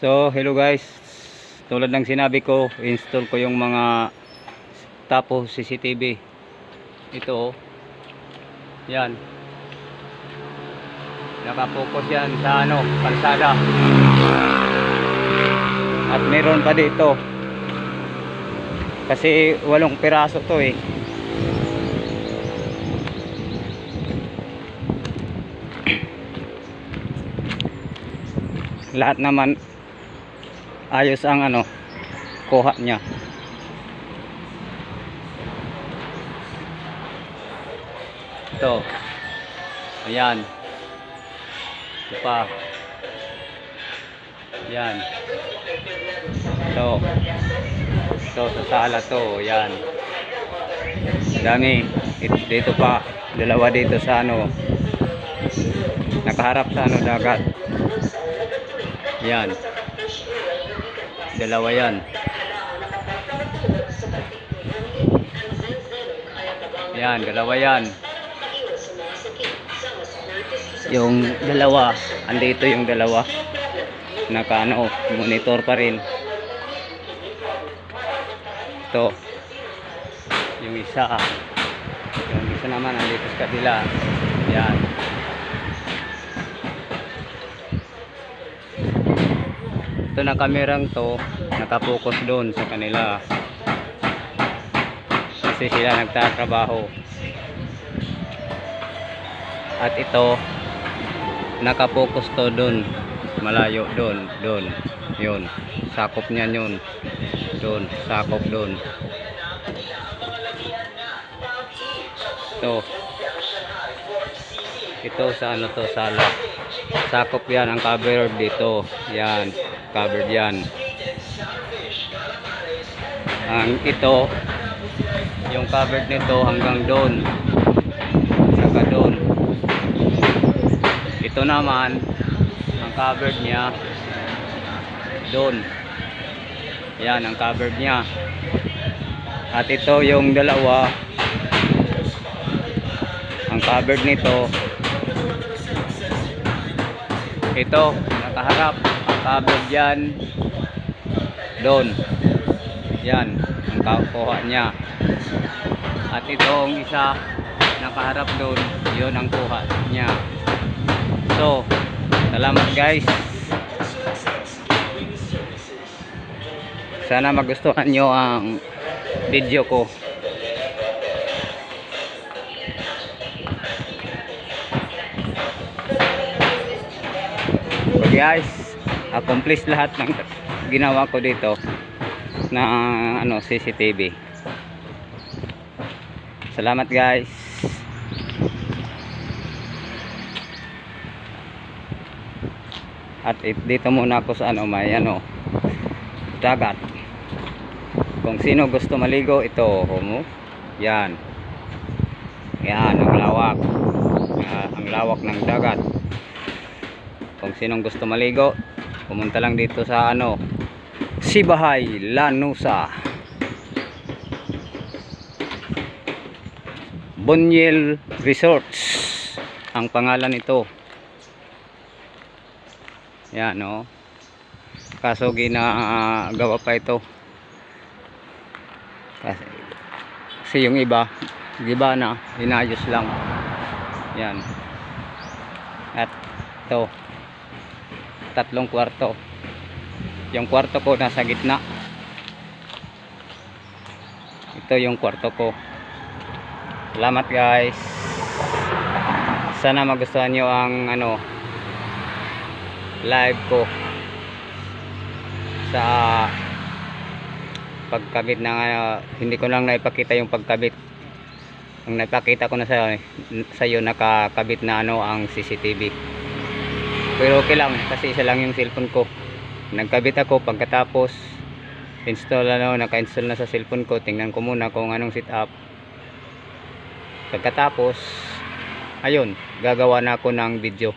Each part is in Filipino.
So, hello guys. Tulad ng sinabi ko, install ko yung mga tapo CCTV. Ito oh. Yan. Nakapokus yan sa ano, kalsada. At meron pa dito. Kasi walong piraso to eh. Lahat naman ayos ang ano kuha niya. Ito. Ayan. Ito pa. Yan ito. Ito sa sala to. Yan dami. It- dito pa. Dalawa dito sa ano nakaharap sa ano dagat. Yan dalawa yan. Yan dalawa yan. Yung dalawa andito yung dalawa. Naka ano monitor pa rin. Ito. Yung isa. Yung isa naman andito sa kabila. Yan ito na kamerang to nakapokus doon sa kanila. Kasi sila nagtatrabaho. At ito nakapokus to doon. Malayo doon doon yun. Sakop niyan yun. Doon sakop doon. Ito. Ito sa ano to sala sakop yan ang cover dito. Yan covered yan. Ang ito yung covered nito hanggang doon. Saka doon. Ito naman ang covered niya doon. Yan ang covered niya. At ito yung dalawa. Ang covered nito. Ito nakaharap covered yan. Doon. Yan ang kakuha niya. At itong isa nakaharap doon. Yun ang kuha niya. So salamat guys. Sana magustuhan nyo ang video ko. Guys, accomplish lahat ng ginawa ko dito na ano CCTV. Salamat guys. At it- dito muna ako sa ano may ano dagat. Kung sino gusto maligo ito, homo. Yan. Yan ang lawak. Ah, ang lawak ng dagat kung sinong gusto maligo pumunta lang dito sa ano Sibahay Lanusa Bunyel Resorts ang pangalan ito yan no? Kaso ginagawa pa ito. Kasi, kasi yung iba iba na inayos lang. Yan. At ito tatlong kwarto. Yung kwarto ko nasa gitna. Ito yung kwarto ko. Salamat guys. Sana magustuhan nyo ang ano live ko sa pagkabit ng ano, hindi ko lang naipakita yung pagkabit. Ang naipakita ko na sa sa iyo nakakabit na ano ang CCTV pero okay lang kasi isa lang yung cellphone ko. Nagkabit ako pagkatapos install ano naka-install na sa cellphone ko. Tingnan ko muna kung anong setup. Pagkatapos ayun gagawa na ako ng video.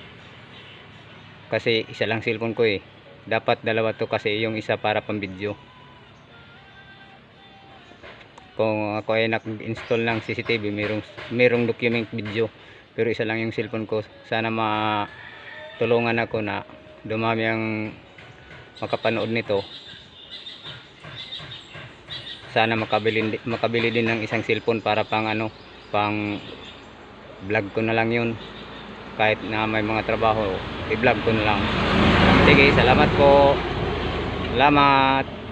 Kasi isa lang cellphone ko eh. Dapat dalawa to kasi yung isa para pang video. Kung ako ay nag-install ng CCTV merong, merong document video. Pero isa lang yung cellphone ko. Sana ma tulungan ako na dumami ang makapanood nito. Sana makabili, makabili din ng isang cellphone para pang ano pang vlog ko na lang yun. Kahit na may mga trabaho i-vlog ko na lang. Sige salamat po. Salamat